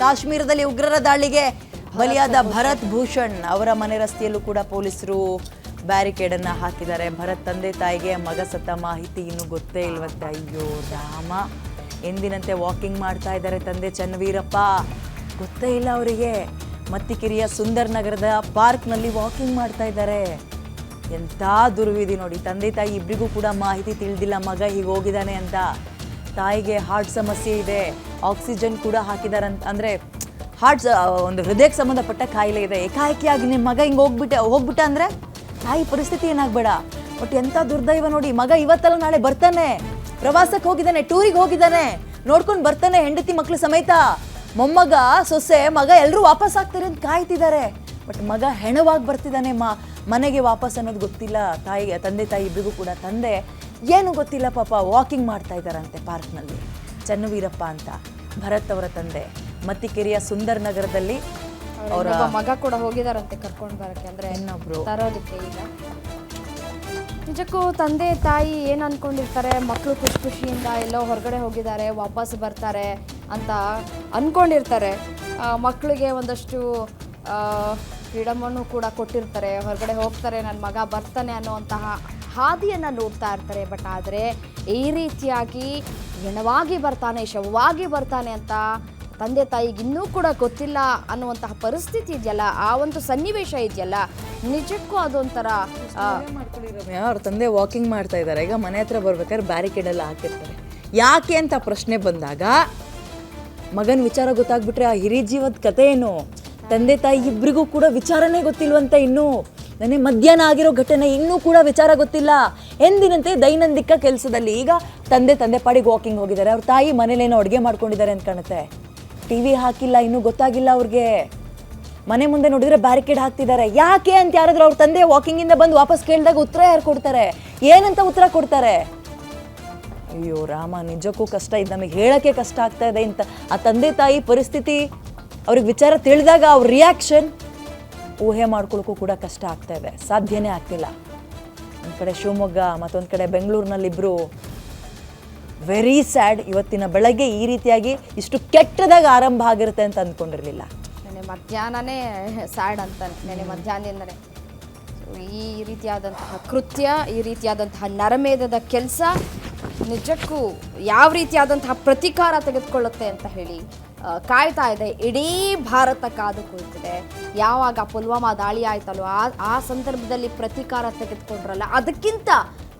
ಕಾಶ್ಮೀರದಲ್ಲಿ ಉಗ್ರರ ದಾಳಿಗೆ ಬಲಿಯಾದ ಭರತ್ ಭೂಷಣ್. ಅವರ ಮನೆ ರಸ್ತೆಯಲ್ಲೂ ಕೂಡ ಪೊಲೀಸರು ಬ್ಯಾರಿಕೇಡ್ ಅನ್ನ ಹಾಕಿದ್ದಾರೆ. ಭರತ್ ತಂದೆ ತಾಯಿಗೆ ಮಗ ಸತ್ತ ಮಾಹಿತಿ ಇನ್ನೂ ಗೊತ್ತೇ ಇಲ್ವಂತೆ. ಅಯ್ಯೋ ರಾಮ ಎಂದಿನಂತೆ ವಾಕಿಂಗ್ ಮಾಡ್ತಾ ಇದ್ದಾರೆ ತಂದೆ ಚನ್ನವೀರಪ್ಪ. ಗೊತ್ತೇ ಇಲ್ಲ ಅವರಿಗೆ. ಮತ್ತಿಕಿರಿಯ ಸುಂದರ್ ನಗರದ ಪಾರ್ಕ್ನಲ್ಲಿ ವಾಕಿಂಗ್ ಮಾಡ್ತಾ ಇದ್ದಾರೆ. ಎಂಥ ದುರ್ವಿಧಿ ನೋಡಿ. ತಂದೆ ತಾಯಿ ಇಬ್ಬರಿಗೂ ಕೂಡ ಮಾಹಿತಿ ತಿಳಿದಿಲ್ಲ. ಮಗ ಹೀಗೆ ಹೋಗಿದ್ದಾನೆ ಅಂತ. ತಾಯಿಗೆ ಹಾರ್ಟ್ ಸಮಸ್ಯೆ ಇದೆ ಆಕ್ಸಿಜನ್ ಕೂಡ ಹಾಕಿದ್ದಾರೆ ಅಂತ ಅಂದರೆ ಹಾರ್ಟ್ ಒಂದು ಹೃದಯಕ್ಕೆ ಸಂಬಂಧಪಟ್ಟ ಕಾಯಿಲೆ ಇದೆ. ಏಕಾಏಕಿಯಾಗಿ ನಿಮ್ಮ ಮಗ ಹಿಂಗೆ ಹೋಗ್ಬಿಟ್ಟೆ, ಹೋಗ್ಬಿಟ್ಟ ಅಂದರೆ ತಾಯಿ ಪರಿಸ್ಥಿತಿ ಏನಾಗಬೇಡ. ಬಟ್ ಎಂಥ ದುರ್ದೈವ ನೋಡಿ, ಮಗ ಇವತ್ತಲ್ಲ ನಾಳೆ ಬರ್ತಾನೆ. ಪ್ರವಾಸಕ್ಕೆ ಹೋಗಿದ್ದಾನೆ ಟೂರಿಗೆ ಹೋಗಿದ್ದಾನೆ. ನೋಡ್ಕೊಂಡು ಬರ್ತಾನೆ ಹೆಂಡತಿ ಮಕ್ಕಳು ಸಮೇತ. ಮೊಮ್ಮಗ, ಸೊಸೆ, ಮಗ ಎಲ್ಲರೂ ವಾಪಸ್ ಆಗ್ತಾರೆ ಅಂತ ಕಾಯ್ತಿದ್ದಾರೆ. ಬಟ್ ಮಗ ಹೆಣವಾಗಿ ಬರ್ತಿದ್ದಾನೆ ಮನೆಗೆ ವಾಪಸ್ ಅನ್ನೋದು ಗೊತ್ತಿಲ್ಲ. ತಾಯಿ ತಂದೆ ತಾಯಿ ಇಬ್ಬರಿಗೂ ಕೂಡ ತಂದೆ. ಏನು ಗೊತ್ತಿಲ್ಲ ಪಾಪ ವಾಕಿಂಗ್ ಮಾಡ್ತಾ ಇದ್ದಾರಂತೆ ಪಾರ್ಕ್ನಲ್ಲಿ. ಚನ್ನವೀರಪ್ಪ ಅಂತ ಭರತ್ ಅವರ ತಂದೆ ಮತ್ತಿಕೆರೆಯ ಸುಂದರ್ ನಗರದಲ್ಲಿ ಅವರ ಮಗ ಕೂಡ ಹೋಗಿದಾರಂತೆ ಕರ್ಕೊಂಡು ಬರಕ್ಕೆ ಅಂದ್ರೆ ಇನ್ನೊಬ್ರು. ತರೋದಕ್ಕೆ ಈಗ. ನಿಜಕ್ಕೂ ತಂದೆ ತಾಯಿ ಏನು ಅನ್ಕೊಂಡಿರ್ತಾರೆ? ಮಕ್ಕಳು ಖುಷಿ ಖುಷಿಯಿಂದ ಎಲ್ಲೋ ಹೊರಗಡೆ ಹೋಗಿದ್ದಾರೆ ವಾಪಸ್ ಬರ್ತಾರೆ ಅಂತ ಅನ್ಕೊಂಡಿರ್ತಾರೆ. ಮಕ್ಕಳಿಗೆ ಒಂದಷ್ಟು ಫ್ರೀಡಮನ್ನು ಕೂಡ ಕೊಟ್ಟಿರ್ತಾರೆ. ಹೊರಗಡೆ ಹೋಗ್ತಾರೆ ನನ್ನ ಮಗ ಬರ್ತಾನೆ ಅನ್ನುವಂತಹ ಹಾದಿಯನ್ನು ನೋಡ್ತಾ ಇರ್ತಾರೆ. ಬಟ್ ಆದರೆ ಈ ರೀತಿಯಾಗಿ ಹೆಣವಾಗಿ ಬರ್ತಾನೆ, ಶವವಾಗಿ ಬರ್ತಾನೆ ಅಂತ ತಂದೆ ತಾಯಿಗೆ ಇನ್ನೂ ಕೂಡ ಗೊತ್ತಿಲ್ಲ ಅನ್ನುವಂತಹ ಪರಿಸ್ಥಿತಿ ಇದೆಯಲ್ಲ? ಆ ಒಂದು ಸನ್ನಿವೇಶ ಇದೆಯಲ್ಲ? ನಿಜಕ್ಕೂ ಅದೊಂಥರ ಅವ್ರ ತಂದೆ ವಾಕಿಂಗ್ ಮಾಡ್ತಾ ಇದ್ದಾರೆ. ಈಗ ಮನೆ ಹತ್ರ ಬರ್ಬೇಕಾದ್ರೆ ಬ್ಯಾರಿಕೇಡ್ ಎಲ್ಲ ಹಾಕಿರ್ತಾರೆ. ಯಾಕೆ ಅಂತ ಪ್ರಶ್ನೆ ಬಂದಾಗ, ಮಗನ ವಿಚಾರ ಗೊತ್ತಾಗ್ಬಿಟ್ರೆ ಆ ಹಿರಿ ಜೀವದ ಕಥೆ ಏನು? ತಂದೆ ತಾಯಿ ಇಬ್ಬರಿಗೂ ಕೂಡ ವಿಚಾರನೇ ಗೊತ್ತಿಲ್ವಂತ ಇನ್ನೂ. ನನಗೆ ಮಧ್ಯಾಹ್ನ ಆಗಿರೋ ಘಟನೆ ಇನ್ನೂ ಕೂಡ ವಿಚಾರ ಗೊತ್ತಿಲ್ಲ. ಎಂದಿನಂತೆ ದೈನಂದಿಕ ಕೆಲಸದಲ್ಲಿ ಈಗ ತಂದೆ ತಂದೆ ಪಾಡಿಗೆ ವಾಕಿಂಗ್ ಹೋಗಿದ್ದಾರೆ. ಅವ್ರ ತಾಯಿ ಮನೇಲೇನೋ ಅಡುಗೆ ಮಾಡ್ಕೊಂಡಿದ್ದಾರೆ ಅಂತ ಕಾಣುತ್ತೆ. ಟಿ ವಿ ಹಾಕಿಲ್ಲ, ಇನ್ನೂ ಗೊತ್ತಾಗಿಲ್ಲ ಅವ್ರಿಗೆ. ಮನೆ ಮುಂದೆ ನೋಡಿದ್ರೆ ಬ್ಯಾರಿಕೇಡ್ ಹಾಕ್ತಿದ್ದಾರೆ. ಯಾಕೆ ಅಂತ ಯಾರಾದರೂ ಅವ್ರ ತಂದೆ ವಾಕಿಂಗಿಂದ ಬಂದು ವಾಪಸ್ ಕೇಳಿದಾಗ ಉತ್ತರ ಯಾರು ಕೊಡ್ತಾರೆ? ಏನಂತ ಉತ್ತರ ಕೊಡ್ತಾರೆ? ಅಯ್ಯೋ, ರಾಮ, ನಿಜಕ್ಕೂ ಕಷ್ಟ ಇದು. ನಮಗೆ ಹೇಳೋಕ್ಕೆ ಕಷ್ಟ ಆಗ್ತಾ ಇದೆ ಅಂತ ಆ ತಂದೆ ತಾಯಿ ಪರಿಸ್ಥಿತಿ ಅವ್ರಿಗೆ ವಿಚಾರ ತಿಳಿದಾಗ ಅವ್ರ ರಿಯಾಕ್ಷನ್ ಊಹೆ ಮಾಡ್ಕೊಳ್ಳೋಕ್ಕೂ ಕೂಡ ಕಷ್ಟ ಆಗ್ತಾ ಇದೆ. ಸಾಧ್ಯನೇ ಆಗ್ತಿಲ್ಲ. ಒಂದು ಕಡೆ ಶಿವಮೊಗ್ಗ, ಮತ್ತೊಂದು ಕಡೆ ಬೆಂಗಳೂರಿನಲ್ಲಿಬ್ಬರು ವೆರಿ ಸ್ಯಾಡ್ ಇವತ್ತಿನ ಬೆಳಗ್ಗೆ ಈ ರೀತಿಯಾಗಿ ಇಷ್ಟು ಕೆಟ್ಟದಾಗ ಆರಂಭ ಆಗಿರುತ್ತೆ ಅಂತ ಅಂದ್ಕೊಂಡಿರಲಿಲ್ಲ. ನೆನೆ ಮಧ್ಯಾಹ್ನನೇ ಸ್ಯಾಡ್ ಅಂತಾನೆ ನೆನೆ ಮಧ್ಯಾಹ್ನದಿಂದನೇ. ಈ ರೀತಿಯಾದಂತಹ ಕೃತ್ಯ, ಈ ರೀತಿಯಾದಂತಹ ನರಮೇಧದ ಕೆಲಸ ನಿಜಕ್ಕೂ ಯಾವ ರೀತಿಯಾದಂತಹ ಪ್ರತಿಕಾರ ತೆಗೆದುಕೊಳ್ಳುತ್ತೆ ಅಂತ ಹೇಳಿ ಕಾಯ್ತಾ ಇದೆ. ಇಡೀ ಭಾರತ ಕಾದು ಕುಳಿತಿದೆ. ಯಾವಾಗ ಪುಲ್ವಾಮಾ ದಾಳಿ ಆಯ್ತಲ್ವ ಆ ಆ ಸಂದರ್ಭದಲ್ಲಿ ಪ್ರತಿಕಾರ ತೆಗೆದುಕೊಂಡ್ರಲ್ಲ, ಅದಕ್ಕಿಂತ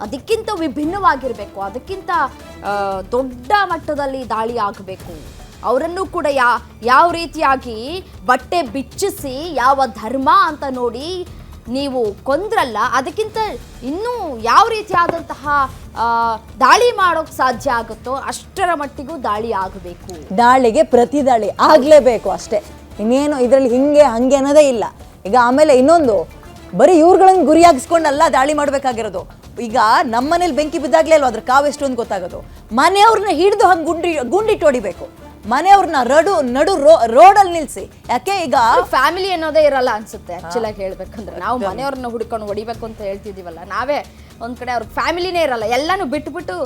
ಅದಕ್ಕಿಂತ ವಿಭಿನ್ನವಾಗಿರಬೇಕು, ಅದಕ್ಕಿಂತ ದೊಡ್ಡ ಮಟ್ಟದಲ್ಲಿ ದಾಳಿ ಆಗಬೇಕು. ಅವರನ್ನು ಕೂಡ ಯಾ, ಯಾವ ರೀತಿಯಾಗಿ ಬಟ್ಟೆ ಬಿಚ್ಚಿಸಿ, ಯಾವ ಧರ್ಮ ಅಂತ ನೋಡಿ ನೀವು ಕೊಂದ್ರಲ್ಲ, ಅದಕ್ಕಿಂತ ಇನ್ನೂ ಯಾವ ರೀತಿಯಾದಂತಹ ದಾಳಿ ಮಾಡೋಕ್ಕೆ ಸಾಧ್ಯ ಆಗುತ್ತೋ ಅಷ್ಟರ ಮಟ್ಟಿಗೂ ದಾಳಿ ಆಗಬೇಕು. ದಾಳಿಗೆ ಪ್ರತಿ ದಾಳಿ ಆಗಲೇಬೇಕು ಅಷ್ಟೇ. ಇನ್ನೇನು ಇದರಲ್ಲಿ ಹಿಂಗೆ, ಹಂಗೆ ಅನ್ನೋದೇ ಇಲ್ಲ. ಈಗ ಆಮೇಲೆ ಇನ್ನೊಂದು, ಬರೀ ಇವ್ರುಗಳನ್ನು ಗುರಿಯಾಗಿಸ್ಕೊಂಡಲ್ಲ ದಾಳಿ ಮಾಡ್ಬೇಕಾಗಿರೋದು. ಈಗ ನಮ್ಮನೇಲಿ ಬೆಂಕಿ ಬಿದ್ದಾಗ್ಲೇ ಅಲ್ವಾ ಅದ್ರ ಕಾವು ಎಷ್ಟು ಅಂತ ಗೊತ್ತಾಗೋದು. ಮನೆಯವ್ರನ್ನ ಹಿಡಿದು ಹಂಗೆ ಗುಂಡಿ ಗುಂಡಿಟ್ಟು ಹೊಡಿಬೇಕು. ಮನೆಯವ್ರನ್ನ ರಡು ನಡು ರೋ ರೋಡಲ್ಲಿ ನಿಲ್ಸಿ. ಯಾಕೆ ಈಗ ಫ್ಯಾಮಿಲಿ ಅನ್ನೋದೇ ಇರಲ್ಲ ಅನ್ಸುತ್ತೆ ಆಕ್ಚುಲ್ ಆಗಿ ಹೇಳ್ಬೇಕಂದ್ರೆ. ನಾವು ಮನೆಯವ್ರನ್ನ ಹುಡ್ಕೊಂಡು ಹೊಡಿಬೇಕು ಅಂತ ಹೇಳ್ತಿದೀವಲ್ಲ ನಾವೇ ಒಂದ್ ಕಡೆ ಅವ್ರ ಫ್ಯಾಮಿಲಿನೇ ಇರಲ್ಲ ಎಲ್ಲಾನು ಬಿಟ್ಬಿಟ್ಟು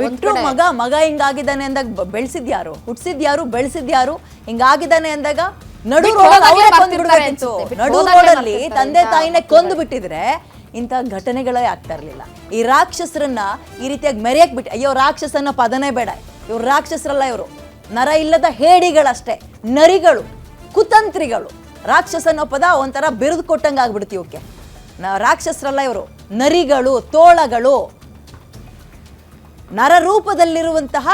ಬಿಟ್ಟು ಮಗ ಮಗ ಹಿಂಗಾಗಿದ್ದಾನೆ ಅಂದಾಗ ಬೆಳೆಸಿದ್ಯಾರು? ಹುಟ್ಸಿದ್ಯಾರು ಬೆಳ್ಸಿದ್ಯಾರು? ಹಿಂಗಾಗಿದ್ದಾನೆ ಅಂದಾಗ ನಡು ನಡು ರೋಡಲ್ಲಿ ತಂದೆ ತಾಯಿನೇ ಕೊಂದು ಬಿಟ್ಟಿದ್ರೆ ಇಂಥ ಘಟನೆಗಳೇ ಆಗ್ತಾ ಇರ್ಲಿಲ್ಲ. ಈ ರಾಕ್ಷಸರನ್ನ ಈ ರೀತಿಯಾಗಿ ಮೆರೆಯಕ್ ಬಿಟ್ಟು ಅಯ್ಯೋ ರಾಕ್ಷಸನ ಪದನೇ ಬೇಡ. ಇವ್ರು ರಾಕ್ಷಸರಲ್ಲ ಇವರು. ನರ ಇಲ್ಲದ ಹೇಡಿಗಳಷ್ಟೇ, ನರಿಗಳು, ಕುತಂತ್ರಿಗಳು. ರಾಕ್ಷಸ ಅನ್ನೋ ಪದ ಒಂಥರ ಬಿರುದು ಕೊಟ್ಟಂಗೆ ಆಗ್ಬಿಡ್ತೀವಿ ಓಕೆ ನ- ರಾಕ್ಷಸರಲ್ಲ ಇವರು. ನರಿಗಳು, ತೋಳಗಳು. ನರ ರೂಪದಲ್ಲಿರುವಂತಹ,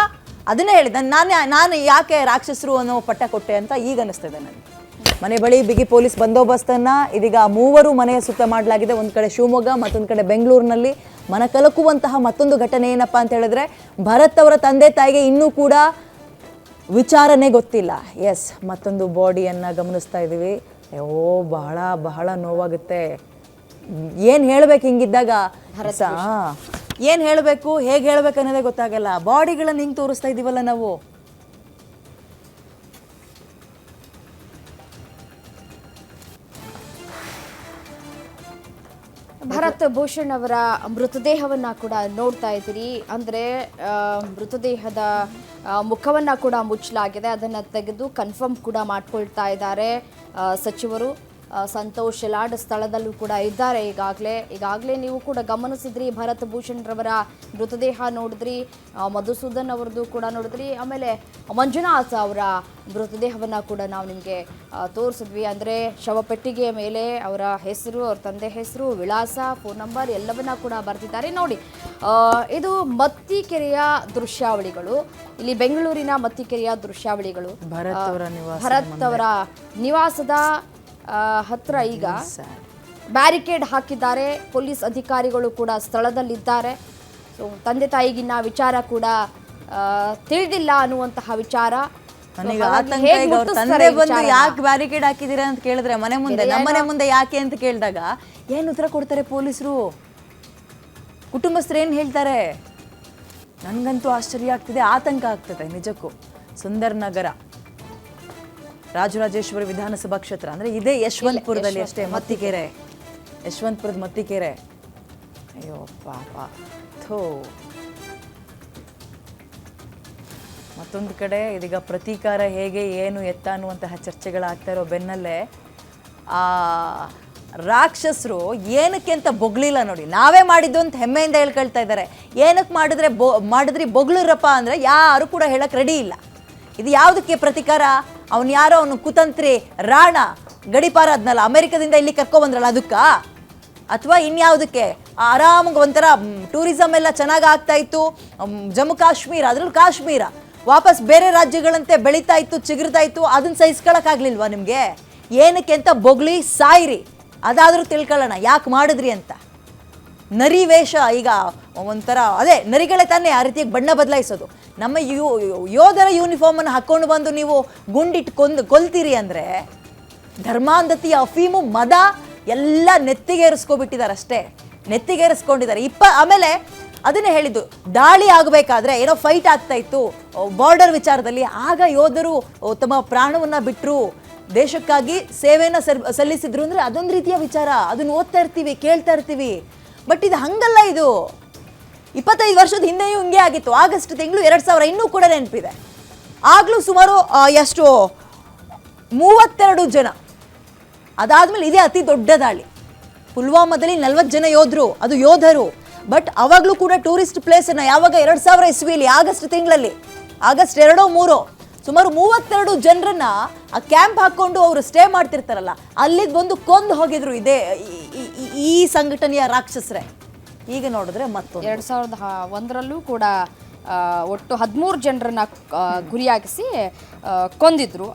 ಅದನ್ನೇ ಹೇಳಿದ, ನಾನು ನಾನು ಯಾಕೆ ರಾಕ್ಷಸರು ಅನ್ನೋ ಪಟ್ಟ ಕೊಟ್ಟೆ ಅಂತ ಈಗ ಅನಿಸ್ತದೆ ನನಗೆ ಮನೆ ಬಳಿ ಬಿಗಿ ಪೊಲೀಸ್ ಬಂದೋಬಸ್ತನ್ನು, ಇದೀಗ ಮೂವರು ಮನೆಯ ಸುತ್ತ ಮಾಡಲಾಗಿದೆ. ಒಂದು ಕಡೆ ಶಿವಮೊಗ್ಗ, ಮತ್ತೊಂದು ಕಡೆ ಬೆಂಗಳೂರಿನಲ್ಲಿ. ಮನ ಕಲಕುವಂತಹ ಮತ್ತೊಂದು ಘಟನೆ ಏನಪ್ಪ ಅಂತ ಹೇಳಿದ್ರೆ, ಭರತ್ ಅವರ ತಂದೆ ತಾಯಿಗೆ ಇನ್ನೂ ಕೂಡ ವಿಚಾರನೇ ಗೊತ್ತಿಲ್ಲ. ಎಸ್ ಮತ್ತೊಂದು ಬಾಡಿಯನ್ನು ಗಮನಿಸ್ತಾ ಇದ್ದೀವಿ. ಓ ಬಹಳ ಬಹಳ ನೋವಾಗುತ್ತೆ. ಏನು ಹೇಳ್ಬೇಕು ಹಿಂಗಿದ್ದಾಗ? ಏನು ಹೇಳಬೇಕು ಹೇಗೆ ಹೇಳ್ಬೇಕು ಅನ್ನೋದೇ ಗೊತ್ತಾಗಲ್ಲ. ಬಾಡಿಗಳನ್ನು ಹಿಂಗೆ ತೋರಿಸ್ತಾ ಇದ್ದೀವಲ್ಲ ನಾವು? ಭರತ್ ಭೂಷಣ್ ಅವರ ಮೃತದೇಹವನ್ನ ಕೂಡ ನೋಡ್ತಾ ಇದ್ದೀರಿ. ಅಂದ್ರೆ ಮೃತದೇಹದ ಮುಖವನ್ನ ಕೂಡ ಮುಚ್ಚಲಾಗಿದೆ. ಅದನ್ನ ತೆಗೆದು ಕನ್ಫರ್ಮ್ ಕೂಡ ಮಾಡ್ಕೊಳ್ತಾ ಇದ್ದಾರೆ ಸಚಿವರು. ಸಂತೋಷ್ ಲಾಡ್ ಸ್ಥಳದಲ್ಲೂ ಕೂಡ ಇದ್ದಾರೆ. ಈಗಾಗಲೇ ಈಗಾಗಲೇ ನೀವು ಕೂಡ ಗಮನಿಸಿದ್ರಿ ಭರತ್ ಭೂಷಣ್ ರವರ ಮೃತದೇಹ ನೋಡಿದ್ರಿ ಮಧುಸೂದನ್ ಅವ್ರದ್ದು ಕೂಡ ನೋಡಿದ್ರಿ ಆಮೇಲೆ ಮಂಜುನಾಥ್ ಅವರ ಮೃತದೇಹವನ್ನು ಕೂಡ ನಾವು ನಿಮಗೆ ತೋರಿಸಿದ್ವಿ. ಅಂದರೆ ಶವಪೆಟ್ಟಿಗೆಯ ಮೇಲೆ ಅವರ ಹೆಸರು ಅವ್ರ ತಂದೆ ಹೆಸರು ವಿಳಾಸ ಫೋನ್ ನಂಬರ್ ಎಲ್ಲವನ್ನ ಕೂಡ ಬರೆದಿದ್ದಾರೆ. ನೋಡಿ ಇದು ಮತ್ತಿಕೆರೆಯ ದೃಶ್ಯಾವಳಿಗಳು. ಇಲ್ಲಿ ಬೆಂಗಳೂರಿನ ಮತ್ತಿಕೆರೆಯ ದೃಶ್ಯಾವಳಿಗಳು. ಭರತ್ ಅವರ ನಿವಾಸ ಭರತ್ ಅವರ ನಿವಾಸದ ಹತ್ರ ಈಗ ಬ್ಯಾರಿಕೇಡ್ ಹಾಕಿದ್ದಾರೆ. ಪೊಲೀಸ್ ಅಧಿಕಾರಿಗಳು ಕೂಡ ಸ್ಥಳದಲ್ಲಿದ್ದಾರೆ. ಸೊ ತಂದೆ ತಾಯಿಗಿನ್ನ ವಿಚಾರ ಕೂಡ ತಿಳಿದಿಲ್ಲ ಅನ್ನುವಂತಹ ವಿಚಾರ. ನನಗೆ ಆತಂಕ ಹೇಗ್ ಈಗ ಅವ್ರ ತಂದೆ ಬಂದು? ಯಾಕೆ ಬ್ಯಾರಿಕೇಡ್ ಹಾಕಿದಿರ ಅಂತ ಕೇಳಿದ್ರೆ ಮನೆ ಮುಂದೆ ನಮ್ಮನೆ ಮುಂದೆ ಯಾಕೆ ಅಂತ ಕೇಳಿದಾಗ ಏನು ಉತ್ತರ ಕೊಡ್ತಾರೆ ಪೊಲೀಸರು? ಕುಟುಂಬಸ್ಥರು ಏನು ಹೇಳ್ತಾರೆ? ನನಗಂತೂ ಆಶ್ಚರ್ಯ ಆಗ್ತಿದೆ ಆತಂಕ ಆಗ್ತದೆ ನಿಜಕ್ಕೂ. ಸುಂದರ್ ನಗರ. ರಾಜರಾಜೇಶ್ವರಿ ವಿಧಾನಸಭಾ ಕ್ಷೇತ್ರ ಅಂದ್ರೆ ಇದೇ ಯಶವಂತಪುರದಲ್ಲಿ ಅಷ್ಟೇ ಮತ್ತಿಕೆರೆ. ಯಶವಂತಪುರದ ಮತ್ತಿಕೆರೆ. ಅಯ್ಯೋ ಪಾಪ. ಥೋ. ಮತ್ತೊಂದು ಕಡೆ ಇದೀಗ ಪ್ರತೀಕಾರ ಹೇಗೆ ಏನು ಎತ್ತ ಅನ್ನುವಂತಹ ಚರ್ಚೆಗಳಾಗ್ತಾ ಇರೋ ಬೆನ್ನಲ್ಲೇ ಆ ರಾಕ್ಷಸರು ಏನಕ್ಕೆ ಅಂತ ಬೊಗಳಿಲ್ಲ ನೋಡಿ. ನಾವೇ ಮಾಡಿದ್ದು ಅಂತ ಹೆಮ್ಮೆಯಿಂದ ಹೇಳ್ಕೊಳ್ತಾ ಇದ್ದಾರೆ. ಏನಕ್ಕೆ ಮಾಡಿದ್ರೆ ಬೊ ಮಾಡಿದ್ರಿ ಬೊಗಳಿರಪ್ಪ ಅಂದರೆ ಯಾರು ಕೂಡ ಹೇಳಕ್ಕೆ ರೆಡಿ ಇಲ್ಲ. ಇದು ಯಾವುದಕ್ಕೆ ಪ್ರತೀಕಾರ? ಅವನು ಯಾರೋ ಅವನು ಕುತಂತ್ರಿ ರಾಣ ಗಡಿಪಾರ ಅದ್ನಲ್ಲ ಅಮೆರಿಕದಿಂದ ಇಲ್ಲಿ ಕರ್ಕೊಬಂದ್ರಲ್ಲ ಅದಕ್ಕ? ಅಥವಾ ಇನ್ಯಾವುದಕ್ಕೆ? ಆರಾಮಾಗಿ ಒಂಥರ ಟೂರಿಸಮ್ ಎಲ್ಲ ಚೆನ್ನಾಗಿ ಆಗ್ತಾ ಇತ್ತು ಜಮ್ಮು ಕಾಶ್ಮೀರ, ಅದ್ರಲ್ಲಿ ಕಾಶ್ಮೀರ. ವಾಪಸ್ ಬೇರೆ ರಾಜ್ಯಗಳಂತೆ ಬೆಳೀತಾ ಇತ್ತು, ಚಿಗುರ್ತಾ ಇತ್ತು ಅದನ್ನ ಸಹಿಸ್ಕೊಳಕ್ಕಾಗ್ಲಿಲ್ವಾ ನಿಮಗೆ? ಏನಕ್ಕೆ ಅಂತ ಬೊಗ್ಳಿ ಸಾಯಿರಿ. ಅದಾದರೂ ತಿಳ್ಕೊಳ್ಳೋಣ, ಯಾಕೆ ಮಾಡಿದ್ರಿ ಅಂತ. ನರಿ ವೇಷ ಈಗ ಒಂಥರ, ಅದೇ, ನರಿಗಳೇ ತಾನೇ ಆ ರೀತಿಯಾಗಿ ಬಣ್ಣ ಬದಲಾಯಿಸೋದು. ನಮ್ಮ ಯೋಧರ ಯೂನಿಫಾರ್ಮನ್ನು ಹಾಕ್ಕೊಂಡು ಬಂದು ನೀವು ಗುಂಡಿಟ್ಟು ಕೊಂದು ಕೊಲ್ತೀರಿ ಅಂದರೆ ಧರ್ಮಾಂಧತೆಯ ಅಫೀಮು, ಮದ ಎಲ್ಲ ನೆತ್ತಿಗೇರಿಸ್ಕೊಬಿಟ್ಟಿದ್ದಾರೆ ಅಷ್ಟೇ ನೆತ್ತಿಗೇರಿಸ್ಕೊಂಡಿದ್ದಾರೆ ಇಪ್ಪ ಆಮೇಲೆ ಅದನ್ನೇ ಹೇಳಿದ್ದು, ದಾಳಿ ಆಗಬೇಕಾದ್ರೆ ಏನೋ ಫೈಟ್ ಆಗ್ತಾ ಇತ್ತು. ಬಾರ್ಡರ್ ವಿಚಾರದಲ್ಲಿ ಆಗ ಯೋಧರು ತಮ್ಮ ಪ್ರಾಣವನ್ನ ಬಿಟ್ಟರು ದೇಶಕ್ಕಾಗಿ ಸೇವೆಯನ್ನ ಸಲ್ಲಿಸಿದ್ರು ಅಂದ್ರೆ ಅದೊಂದು ರೀತಿಯ ವಿಚಾರ. ಅದನ್ನ ಓದ್ತಾ ಇರ್ತೀವಿ, ಕೇಳ್ತಾ ಇರ್ತೀವಿ. ಬಟ್ ಇದು ಹಂಗಲ್ಲ ಇದು. ಇಪ್ಪತ್ತೈದು ವರ್ಷದ ಹಿಂದೆಯೂ ಹಿಂಗೆ ಆಗಿತ್ತು. ಆಗಸ್ಟ್ ತಿಂಗಳು ಎರಡು ಸಾವಿರ ಇನ್ನೂ ಕೂಡ ನೆನಪಿದೆ. ಆಗಲೂ ಸುಮಾರು ಎಷ್ಟು, ಮೂವತ್ತೆರಡು ಜನ. ಅದಾದ್ಮೇಲೆ ಇದೇ ಅತಿ ದೊಡ್ಡ ದಾಳಿ. ಪುಲ್ವಾಮಾದಲ್ಲಿ ನಲ್ವತ್ತು ಜನ ಯೋಧರು, ಅದು ಯೋಧರು. ಬಟ್ ಅವಾಗಲೂ ಕೂಡ ಟೂರಿಸ್ಟ್ ಪ್ಲೇಸನ್ನು ಯಾವಾಗ ಎರಡು ಸಾವಿರ ಇಸ್ವಿಯಲ್ಲಿ, ಆಗಸ್ಟ್ ತಿಂಗಳಲ್ಲಿ, ಆಗಸ್ಟ್ ಎರಡೋ ಮೂರೋ, ಸುಮಾರು ಮೂವತ್ತೆರಡು ಜನರನ್ನ ಆ ಕ್ಯಾಂಪ್ ಹಾಕ್ಕೊಂಡು ಅವರು ಸ್ಟೇ ಮಾಡ್ತಿರ್ತಾರಲ್ಲ, ಅಲ್ಲಿಗೆ ಬಂದು ಕೊಂದು ಹೋಗಿದ್ರು ಇದೇ ಈ- ಸಂಘಟನೆಯ ರಾಕ್ಷಸರೇ. ಈಗ ನೋಡಿದ್ರೆ ಮತ್ತೊಂದು. ಎರಡ್ ಸಾವಿರದ ಒಂದರಲ್ಲೂ ಕೂಡ ಒಟ್ಟು ಹದಿಮೂರು ಜನರನ್ನ ಗುರಿಯಾಗಿಸಿ ಕೊಂದಿದ್ರು.